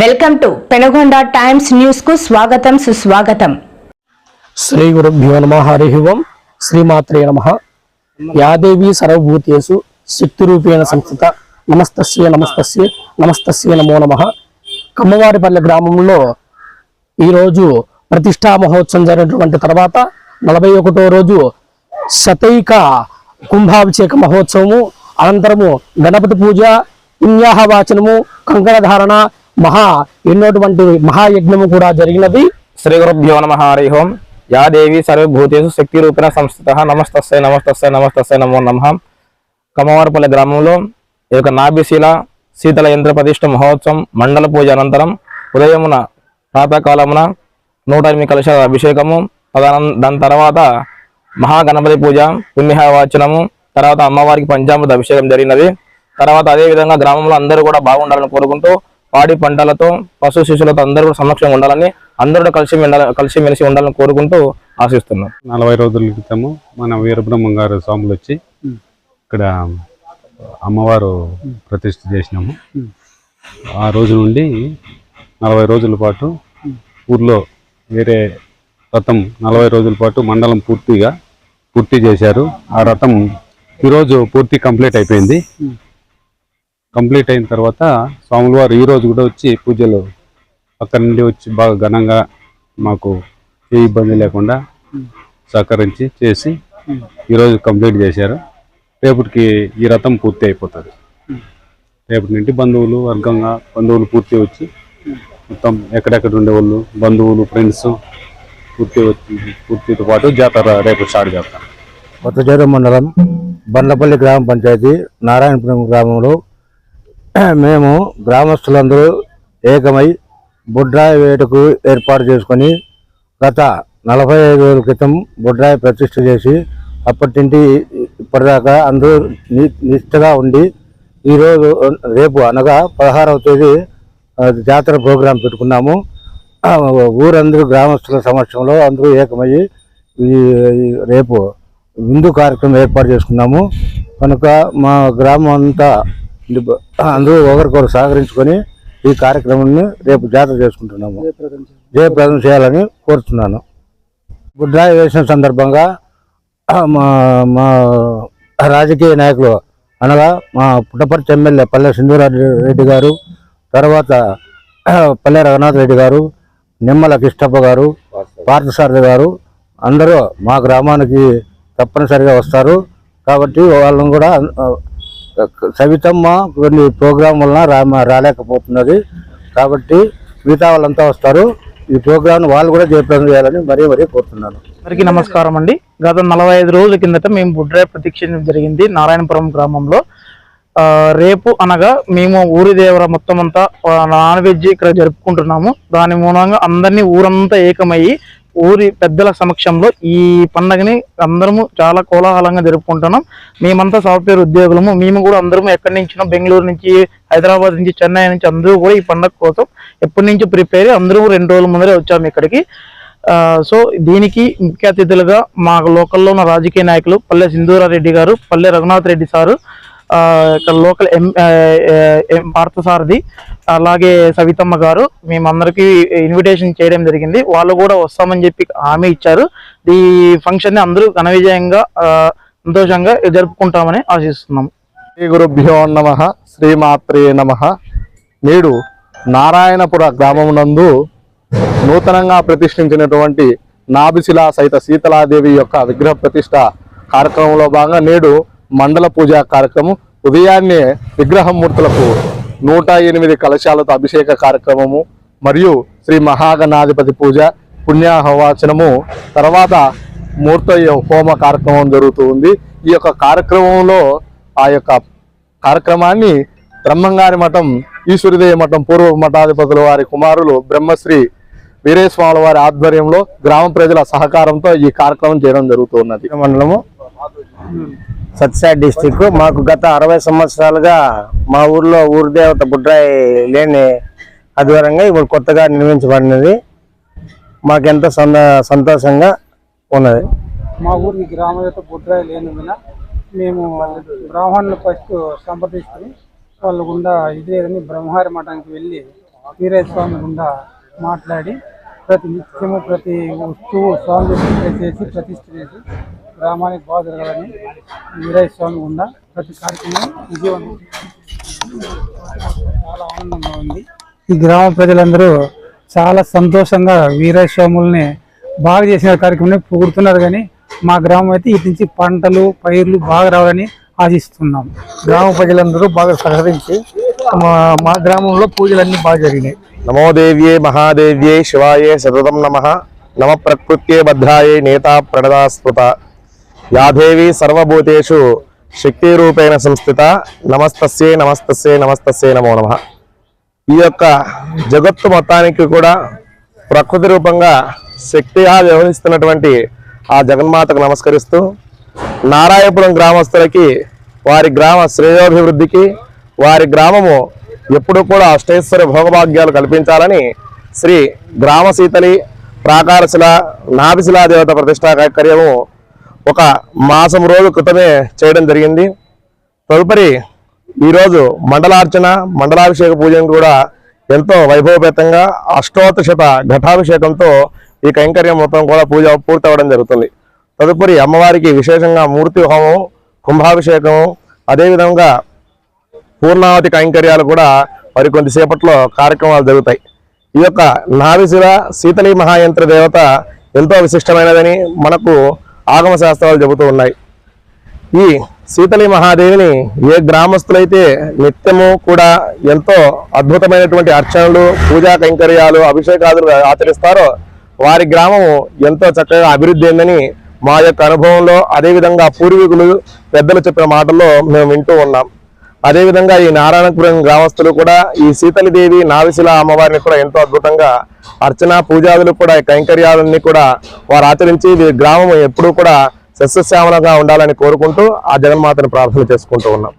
Welcome to Penagonda times న్యూస్కు స్వాగతం సుస్వాగతం. శ్రీ గురుభ్యో నమ హరి ఓం. శ్రీమాత్రే నమ. యాదేవి సర్వభూతేషు శక్తిరూపేణ సంస్థిత నమస్తస్య నమస్తస్య నమస్తస్య నమో నమ. కమ్మవారిపల్లె గ్రామంలో ఈరోజు ప్రతిష్టా మహోత్సవం జరిగినటువంటి తర్వాత నలభై ఒకటో రోజు శతైక కుంభాభిషేక మహోత్సవము అనంతరము గణపతి పూజ పుణ్యాహ వాచనము కంకణ ధారణ మహా ఎన్నోటువంటి మహాయజ్ఞము కూడా జరిగినది. శ్రీ గురుభ్యో నమ హరి ఓం. యా దేవి సర్వభూతేషు శక్తి రూపిణ సంస్థిత. నమస్తస్సై నమస్తస్సై నమస్తస్సై నమో నమ. కమవారపల్లి గ్రామంలో ఈ యొక్క నాభిశీల శీతల యంత్ర ప్రతిష్ట మహోత్సవం మండల పూజ అనంతరం ఉదయమున ప్రాతకాలమున నూట ఎనిమిది కలశ అభిషేకము తదనం దాని తర్వాత మహాగణపతి పూజ పుణ్యవాచనము తర్వాత అమ్మవారికి పంచామృత అభిషేకం జరిగినది. తర్వాత అదే విధంగా గ్రామంలో అందరూ కూడా బాగుండాలని కోరుకుంటూ పాడి పంటలతో పశు శిశులతో అందరూ కూడా సమక్షంగా ఉండాలని అందరూ కలిసి కలిసి మెలిసి ఉండాలని కోరుకుంటూ ఆశిస్తున్నాం. నలభై రోజుల క్రితము మన వీరబ్రహ్మం గారు స్వాములు వచ్చి ఇక్కడ అమ్మవారు ప్రతిష్ఠ చేసినాము. ఆ రోజు నుండి నలభై రోజుల పాటు ఊర్లో వేరే రథం నలభై రోజుల పాటు మండలం పూర్తిగా పూర్తి చేశారు. ఆ రథం ఈరోజు పూర్తి కంప్లీట్ అయిపోయింది. కంప్లీట్ అయిన తర్వాత స్వాముల వారు ఈరోజు కూడా వచ్చి పూజలు అక్కడి నుండి వచ్చి బాగా ఘనంగా మాకు ఏ ఇబ్బంది లేకుండా సహకరించి చేసి ఈరోజు కంప్లీట్ చేశారు. రేపటికి ఈ రథం పూర్తి అయిపోతుంది. రేపటి నుండి బంధువులు వర్గంగా బంధువులు పూర్తి వచ్చి మొత్తం ఎక్కడెక్కడ ఉండేవాళ్ళు బంధువులు ఫ్రెండ్స్ పూర్తి వచ్చి పూర్తితో పాటు జాతర రేపు స్టార్ట్ చేస్తాం. కొత్తచేరు మండలం బండ్లపల్లి గ్రామ పంచాయతీ నారాయణపురం గ్రామంలో మేము గ్రామస్తులందరూ ఏకమై బుడ్రాయి వేటకు ఏర్పాటు చేసుకొని గత నలభై ఐదు రోజుల క్రితం బుడ్రాయి ప్రతిష్ట చేసి అప్పటి నుండి ఇప్పటిదాకా అందరూ నిష్టగా నిష్ఠగా ఉండి ఈరోజు రేపు అనగా పదహారవ తేదీ జాతర ప్రోగ్రాం పెట్టుకున్నాము. ఊరందరూ గ్రామస్తుల సమక్షంలో అందరూ ఏకమయ్యి ఈ రేపు విందు కార్యక్రమం ఏర్పాటు చేసుకున్నాము. కనుక మా గ్రామం అంతా అందరూ ఒకరికొకరు సహకరించుకొని ఈ కార్యక్రమాన్ని రేపు జాతర చేసుకుంటున్నాము. జయప్రదం చేయాలని కోరుతున్నాను బుడ్రాయి వేసిన సందర్భంగా మా మా రాజకీయ నాయకులు అనగా మా పుట్టపర్తి ఎమ్మెల్యే పల్లె సింధూరాజు రెడ్డి గారు తర్వాత పల్లె రఘునాథ్ రెడ్డి గారు నిమ్మల కిష్టప్ప గారు పార్థసారథి గారు అందరూ మా గ్రామానికి తప్పనిసరిగా వస్తారు. కాబట్టి వాళ్ళని కూడా సవితమ్మ కొన్ని ప్రోగ్రాం వలన రా రాలేకపోతున్నది. కాబట్టి మిగతా వాళ్ళంతా వస్తారు. ఈ ప్రోగ్రాం వాళ్ళు కూడా జయప్రదం చేయాలని మరీ మరీ కోరుతున్నాను. అందరికీ నమస్కారం అండి. గత నలభై ఐదు రోజుల కిందట మేము బుడ్రాయి ప్రతిక్ష జరిగింది నారాయణపురం గ్రామంలో. రేపు అనగా మేము ఊరి దేవర మొత్తం అంతా నాన్ వెజ్ ఇక్కడ జరుపుకుంటున్నాము. దాని మూలంగా అందరినీ ఊరంతా ఏకమయ్యి ఊరి పెద్దల సమక్షంలో ఈ పండగని అందరము చాలా కోలాహలంగా జరుపుకుంటున్నాం. మేమంతా సాఫ్ట్వేర్ ఉద్యోగులము. మేము కూడా అందరము ఎక్కడి నుంచినో బెంగళూరు నుంచి హైదరాబాద్ నుంచి చెన్నై నుంచి అందరూ కూడా ఈ పండగ కోసం ఎప్పటి నుంచి ప్రిపేర్ అందరూ రెండు రోజుల ముందరే వచ్చాము ఇక్కడికి. సో దీనికి ముఖ్య అతిథులుగా మా లోకల్లో ఉన్న రాజకీయ నాయకులు పల్లె సింధూరారెడ్డి గారు పల్లె రఘునాథ్ రెడ్డి సారు ఇక్కడ లోకల్ ఎం భారత ఎం అలాగే సవితమ్మ గారు మేమందరికీ ఇన్విటేషన్ చేయడం జరిగింది. వాళ్ళు కూడా వస్తామని చెప్పి హామీ ఇచ్చారు. ఈ ఫంక్షన్ని అందరూ ఘన విజయంగా సంతోషంగా జరుపుకుంటామని ఆశిస్తున్నాం శ్రీ గురుభ్యో నమ శ్రీమాత్రే నమ. నేడు నారాయణపుర గ్రామమునందు నూతనంగా ప్రతిష్ఠించినటువంటి నాభిశిలా సహిత శీతలాదేవి యొక్క విగ్రహ ప్రతిష్ట కార్యక్రమంలో భాగంగా నేడు మండల పూజా కార్యక్రమం ఉదయాన్నే విగ్రహమూర్తులకు నూట ఎనిమిది కలశాలతో అభిషేక కార్యక్రమము మరియు శ్రీ మహాగణాధిపతి పూజ పుణ్యాహవాచనము తర్వాత మూర్త హోమ కార్యక్రమం జరుగుతూ ఉంది. ఈ యొక్క కార్యక్రమంలో ఆ యొక్క కార్యక్రమాన్ని బ్రహ్మంగారి మఠం ఈశ్వరిదేవి మఠం పూర్వ మఠాధిపతుల వారి కుమారులు బ్రహ్మశ్రీ వీరేస్వాముల వారి ఆధ్వర్యంలో గ్రామ ప్రజల సహకారంతో ఈ కార్యక్రమం చేయడం జరుగుతూ ఉన్నది. మండలము సత్సాయి డిస్టిక్. మాకు గత అరవై సంవత్సరాలుగా మా ఊర్లో ఊరు దేవత బుడ్రాయి లేని ఆధ్వర్యంగా ఇప్పుడు కొత్తగా నిర్మించబడినది. మాకెంతో సంద సంతోషంగా ఉన్నది. మా ఊరికి గ్రామదేవత బుడ్రాయి లేనందున మేము బ్రాహ్మణులు ఫస్ట్ సంప్రదించుకుని వాళ్ళ గుండా ఇదేదని బ్రహ్మహారి మఠానికి వెళ్ళి వీరయ్య స్వామి గుండా మాట్లాడి ప్రతి నిత్యము ప్రతి వస్తువు స్వామి చేసి ప్రతిష్ఠ చేసి గ్రామానికి బాగా జరగాలని వీరయ్య స్వామి గుండా ప్రతి కార్యక్రమం విజయవంతం చాలా ఆనందంగా ఉంది. ఈ గ్రామ ప్రజలందరూ చాలా సంతోషంగా వీరయ్య స్వాముల్ని బాగా చేసిన కార్యక్రమం పొగుడుతున్నారు కానీ మా గ్రామం అయితే ఇటు నుంచి పంటలు పైర్లు బాగా రావాలని ఆశిస్తున్నాం. గ్రామ ప్రజలందరూ బాగా సహకరించి మా మా గ్రామంలో పూజలన్నీ బాగా జరిగినాయి. నమోదేవ్యే మహాదేవ్యే శివాయే సతతం నమ. నమ ప్రకృత్యే భద్రాయే నేత ప్రణదాస్మృత. యాదేవి సర్వభూతేషు శక్తి రూపేణ సంస్థిత. నమస్తస్యే నమస్తస్యే నమస్తస్యే నమో నమ. ఈ యొక్క జగత్తు మొత్తానికి కూడా ప్రకృతి రూపంగా శక్తిగా వ్యవహరిస్తున్నటువంటి ఆ జగన్మాతకు నమస్కరిస్తూ నారాయణపురం గ్రామస్తులకి వారి గ్రామ శ్రేయోభివృద్ధికి వారి గ్రామము ఎప్పుడూ కూడా అష్టైశ్వర్య భోగభాగ్యాలు కల్పించాలని శ్రీ గ్రామ శీతలి ప్రాకారశిల నాభిశిలా దేవత ప్రతిష్టా కార్యక్రమము ఒక మాసం రోజు క్రితమే చేయడం జరిగింది. తదుపరి ఈరోజు మండలార్చన మండలాభిషేక పూజను కూడా ఎంతో వైభవపేతంగా అష్టోత్తశత ఘటాభిషేకంతో ఈ కైంకర్యం మొత్తం కూడా పూజ పూర్తవడం జరుగుతుంది. తదుపరి అమ్మవారికి విశేషంగా మూర్తి హోమం కుంభాభిషేకము అదేవిధంగా పూర్ణావతి కైంకర్యాలు కూడా మరి కొద్దిసేపట్లో కార్యక్రమాలు జరుగుతాయి. ఈ యొక్క నావిశిల శీతలి మహాయంత్ర దేవత ఎంతో విశిష్టమైనదని మనకు ఆగమ శాస్త్రాలు చెబుతూ ఉన్నాయి. ఈ శీతలి మహాదేవిని ఏ గ్రామస్తులైతే నిత్యము కూడా ఎంతో అద్భుతమైనటువంటి అర్చనలు పూజా కైంకర్యాలు అభిషేకాదులు ఆచరిస్తారో వారి గ్రామము ఎంతో చక్కగా అభివృద్ధి అయిందని మా యొక్క అనుభవంలో అదేవిధంగా పూర్వీకులు పెద్దలు చెప్పిన మాటల్లో మేము వింటూ ఉన్నాం. అదేవిధంగా ఈ నారాయణపురం గ్రామస్తులు కూడా ఈ సీతలిదేవి నావిశిల అమ్మవారిని కూడా ఎంతో అద్భుతంగా అర్చన పూజాదులు కూడా ఈ కైంకర్యాలన్నీ కూడా వారు ఆచరించి ఈ గ్రామం ఎప్పుడూ కూడా సస్యశ్యామలంగా ఉండాలని కోరుకుంటూ ఆ జగన్మాతను ప్రార్థన చేసుకుంటూ ఉన్నాం.